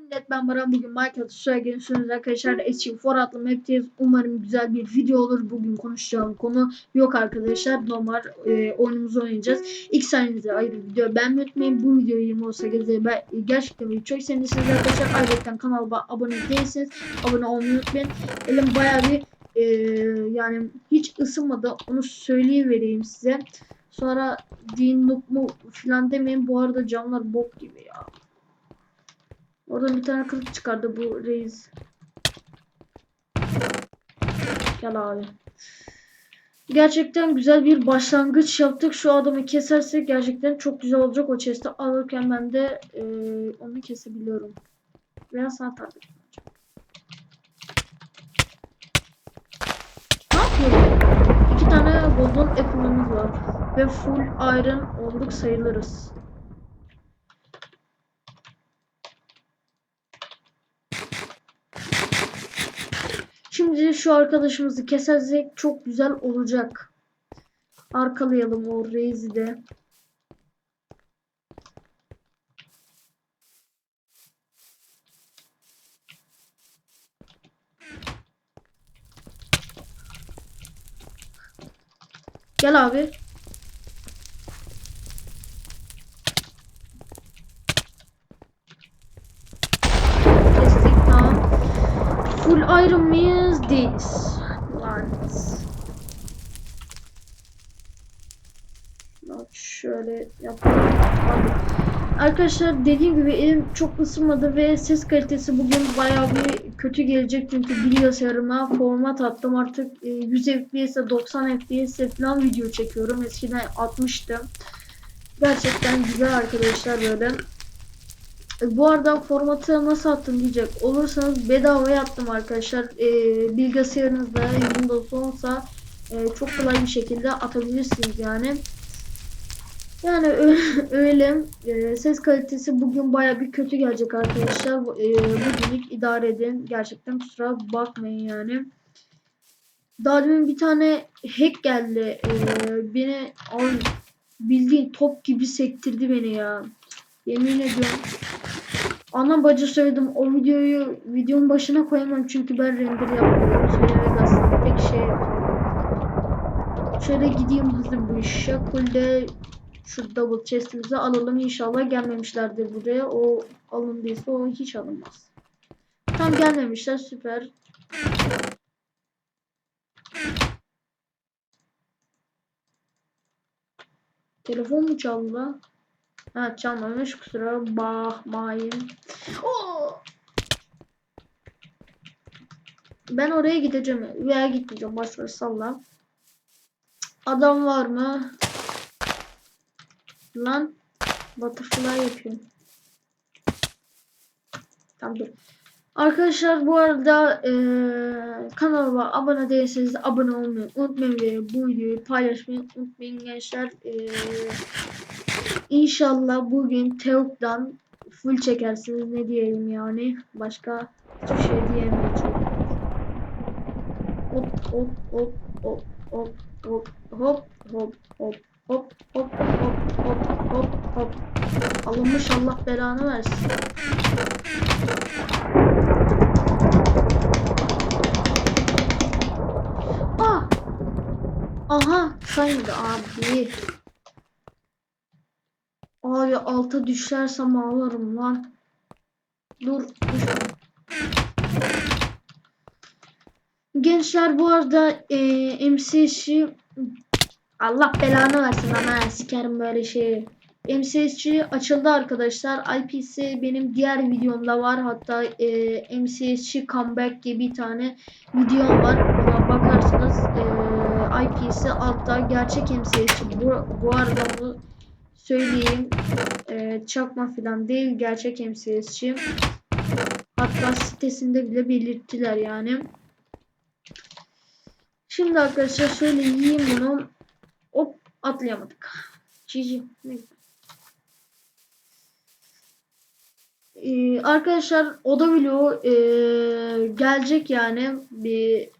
millet ben Baran. Bugün Minecraft Suya görüşürüz arkadaşlar. Eski for adlı map'teyiz. Umarım güzel bir video olur. Bugün konuşacağım konu yok arkadaşlar. Normal e, oyunumuzu oynayacağız. İlk saniyenize ayrı video ben unutmayın. Bu video 20 olsa gezeri ben gerçekten video çok sevdiyseniz arkadaşlar. Ayrıca kanalıma abone değilseniz abone olmayı unutmayın. Elim baya bir e, yani hiç ısınmadı. Onu söyleyivereyim size. Sonra din noob mu filan demeyin. Bu arada camlar bok gibi ya Oradan bir tane kılıç çıkardı bu reis. Gel abi. Gerçekten güzel bir başlangıç yaptık. Şu adamı kesersek gerçekten çok güzel olacak. O chest'i alırken ben de e, onu kesebiliyorum. Veya sağ tarafta. Ne yapıyorum? İki tane golden apple'ımız var. Ve full iron olduk sayılırız. Şimdi şu arkadaşımızı kesersek çok güzel olacak. Arkalayalım o reizi de. Gel abi. Kestik tamam. Full iron mıyız? Değiliz. Lanet. Şöyle yapalım. Arkadaşlar dediğim gibi elim çok ısınmadı ve ses kalitesi bugün bayağı bir kötü gelecek çünkü bilgisayarıma format attım artık e, 100 FPS'e 90 FPS'e falan video çekiyorum eskiden 60'tı gerçekten güzel arkadaşlar böyle e, bu arada formatı nasıl attım diyecek olursanız bedava yaptım arkadaşlar. E, bilgisayarınızda Windows olsa e, çok kolay bir şekilde atabilirsiniz yani. Yani öyle e, ses kalitesi bugün baya bir kötü gelecek arkadaşlar. E, bugünlük idare edin. Gerçekten kusura bakmayın yani. Daha demin bir tane hack geldi. E, beni ay, bildiğin top gibi sektirdi beni ya. Yemin ediyorum. Ana bacı söyledim o videoyu videonun başına koyamam çünkü ben render yapmıyorum. Söylemek aslında pek şey. Şöyle gideyim hızlı bu şekilde şu double chest'imizi alalım inşallah gelmemişlerdir buraya. O alındıysa o hiç alınmaz. Tam gelmemişler süper. Telefon mu çaldı? Ha çalmamış kusura bakmayın. Oo! Ben oraya gideceğim veya gitmeyeceğim. Boş ver salla. Adam var mı? Lan butterfly yapıyorum. Tamam dur. Arkadaşlar bu arada eee kanalıma abone değilseniz abone olmayı unutmayın ve bu videoyu paylaşmayı unutmayın gençler. Eee İnşallah bugün Teok'dan full çekersiniz ne diyelim yani. Başka hiçbir şey diyemeyeceğim. Hop hop hop hop hop hop hop hop hop hop hop hop hop hop Alınmış Allah belanı versin. Ah! Aha saymadı abi. Abi alta düşersem ağlarım lan. Dur. Gençler bu arada e, MCS'i Allah belanı versin ama sikerim böyle şeyi. MCS'i açıldı arkadaşlar. IP'si benim diğer videomda var. Hatta e, MCS'i comeback gibi bir tane videom var. Ona bakarsanız e, IP'si altta gerçek MCS'i. Bu, bu arada bu söyleyeyim. E, çakma falan değil. Gerçek MCS'ci. Hatta sitesinde bile belirttiler yani. Şimdi arkadaşlar şöyle yiyeyim bunu. Hop atlayamadık. Cici. Ee, arkadaşlar oda vlogu e, gelecek yani bir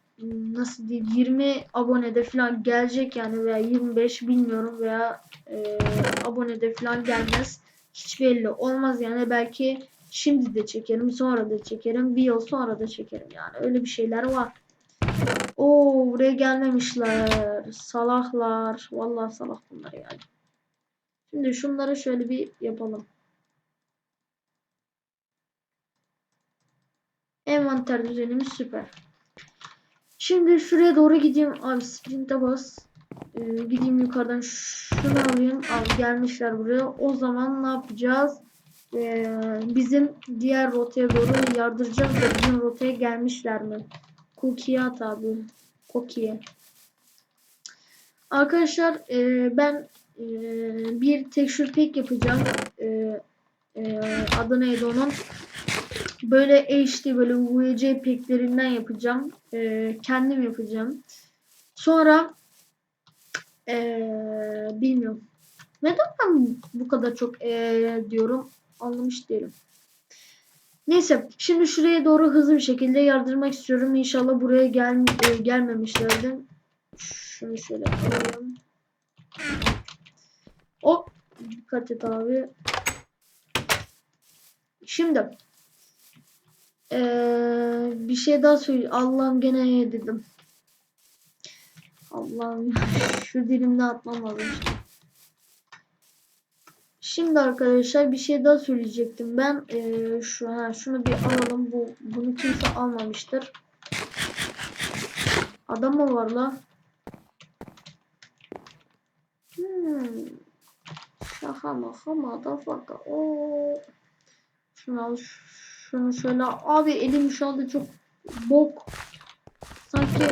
nasıl diyeyim 20 abonede falan gelecek yani veya 25 bilmiyorum veya e, abonede falan gelmez hiç belli olmaz yani belki Şimdi de çekerim, sonra da çekerim, bir yıl sonra da çekerim yani. Öyle bir şeyler var. Oo buraya gelmemişler. Salaklar. Vallahi salak bunlar yani. Şimdi şunları şöyle bir yapalım. Envanter düzenimiz süper. Şimdi şuraya doğru gideyim. Abi sprint'e bas. Ee, gideyim yukarıdan şunu alayım. Abi gelmişler buraya. O zaman ne yapacağız? Ee, bizim diğer rotaya doğru yardıracağız da bizim rotaya gelmişler mi? Cookie'ye at abi. Cookie'ye. Arkadaşlar e, ben e, bir texture pack yapacağım. E, e, adı neydi onun? Böyle HD böyle UVC packlerinden yapacağım. E, kendim yapacağım. Sonra e, bilmiyorum. Neden ben bu kadar çok e, diyorum anlamış değilim. Neyse şimdi şuraya doğru hızlı bir şekilde yardırmak istiyorum. İnşallah buraya gel e, gelmemişlerdi. Şunu şöyle alalım. O dikkat et abi. Şimdi ee, bir şey daha söyle. Allah'ım gene dedim. Allah'ım şu dilimde atmam lazım. Şimdi arkadaşlar bir şey daha söyleyecektim. Ben ee, şu ha, şunu bir alalım. Bu bunu kimse almamıştır. Adam mı var la? Hmm. Şaka maka motherfucker. Oo. Şunu al. Şunu şöyle. Abi elim şu anda çok bok. Sanki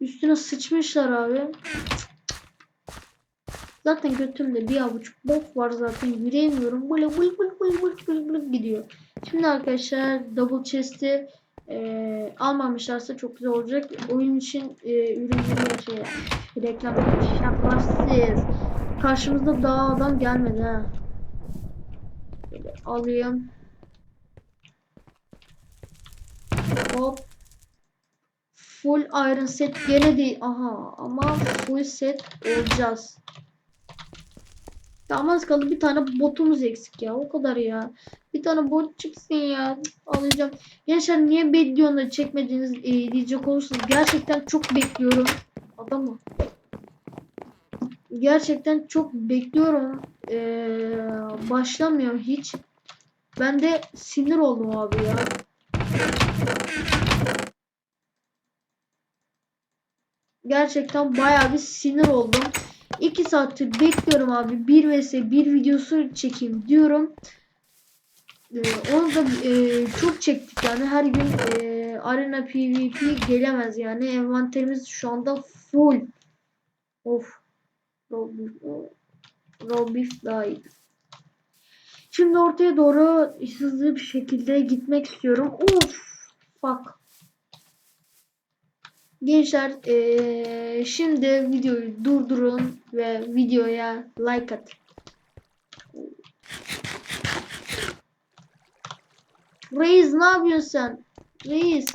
üstüne sıçmışlar abi. Zaten götümde bir avuç bok var zaten yürüyemiyorum. Böyle bıl bıl bıl bıl bıl bıl gidiyor. Şimdi arkadaşlar double chest'i e, almamışlarsa çok güzel olacak. Oyun için e, ürünleri şey reklam yaparsınız. Karşımızda daha adam gelmedi ha. Böyle alayım. Hop. Full iron set gene değil. Aha ama full set olacağız. Tamam kaldı bir tane botumuz eksik ya. O kadar ya. Bir tane bot çıksın ya. Alacağım. Gençler niye Bedion'da çekmediğiniz e, diyecek olursanız gerçekten çok bekliyorum. Adamı. Gerçekten çok bekliyorum. Ee, başlamıyor hiç. Ben de sinir oldum abi ya. Gerçekten bayağı bir sinir oldum. 2 saattir bekliyorum abi. 1 vs 1 videosu çekeyim diyorum. Ee, onu da e, çok çektik yani her gün e, arena pvp gelemez yani envanterimiz şu anda full of Robif daha iyi. Şimdi ortaya doğru hızlı bir şekilde gitmek istiyorum. Of fuck. Gençler ee, şimdi videoyu durdurun ve videoya like at. Reis ne yapıyorsun sen? Reis.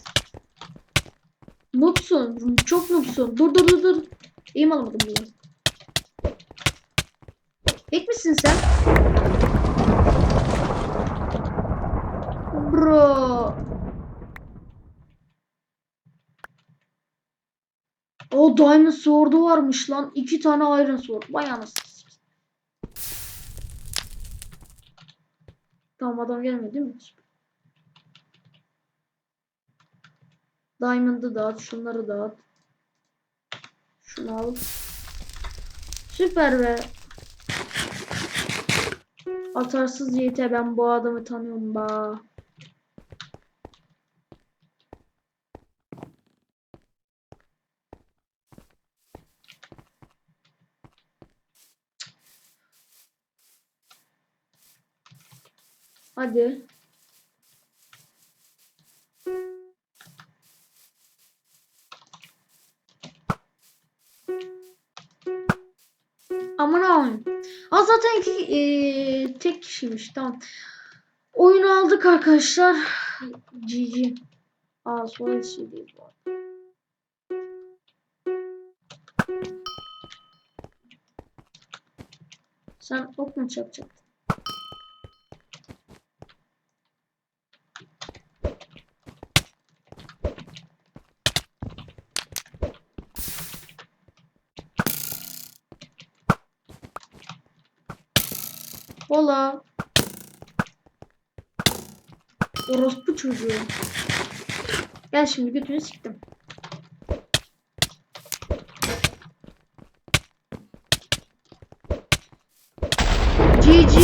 Noobsun. Çok noobsun. Dur dur dur dur. İyiyim alamadım bunu. Bek misin sen? Bro. O Diamond Sword'u varmış lan. İki tane Iron Sword. Vay anasını. Tamam adam gelmedi değil mi? Diamond'ı dağıt. Şunları dağıt. Şunu al. Süper be. Atarsız YT ben bu adamı tanıyorum ba. Hadi. Aman aman. Aa zaten iki, e, tek kişiymiş tamam. Oyunu aldık arkadaşlar. GG. Aa son şey değil bu. Sen ok mu çakacaktın? Hola. Orospu çocuğu. Gel şimdi götünü siktim. GG.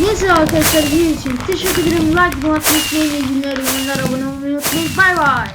Neyse arkadaşlar video için teşekkür ederim. Like, bu atmayı unutmayın. İyi günler, iyi günler. Abone olmayı unutmayın. Bay bay.